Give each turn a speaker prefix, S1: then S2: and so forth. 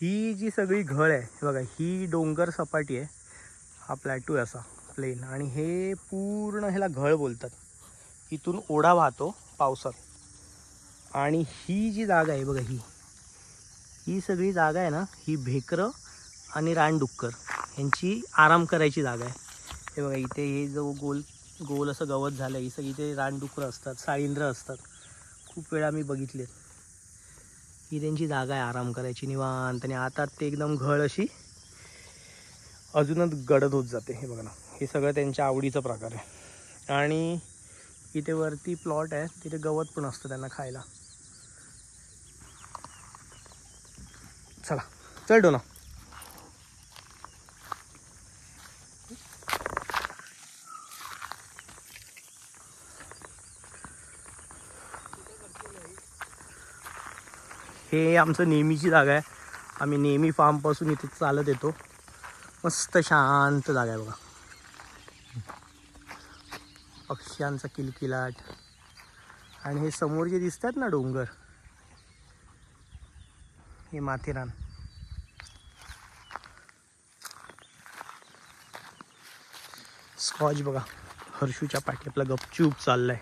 S1: ही जी सगळी घळ आहे हे बघा ही डोंगर सपाटी आहे हा प्लॅटू आहे असा प्लेन आणि हे पूर्ण ह्याला घळ बोलतात. इथून ओढा वाहतो पावसात. आणि ही जी जागा आहे बघा ही. ही सगळी जागा आहे ना ही भेकरं आणि रानडुक्कर. यांची आराम करायची जागा आहे. हे बघा इथे हे जो गोल गोल असं गवत झालं आहे ही सगळी इथे रानडुकरं असतात साळिंद्र असतात. खूप वेळा मी बघितलेत. ही त्यांची जागा आहे आराम करायची निवांत आणि आता ते एकदम घळ अशी अजूनच गडद होत जाते. हे बघा ना. हे सगळं त्यांच्या आवडीचा प्रकार आहे. आणि इथे वरती प्लॉट आहे. तिथे गवत पण असतं त्यांना खायला. चला. चल डोना. हे आमचं नेहमीची जागा आहे. आम्ही नेहमी फार्मपासून इथे चालत येतो. मस्त शांत जागा आहे बघा. पक्ष्यांचा किलकिलाट. आणि हे समोर जे दिसतात ना डोंगर हे माथेरान. स्कॉच बघा. हर्षूच्या पाठी आपला गपचूप चाललाय.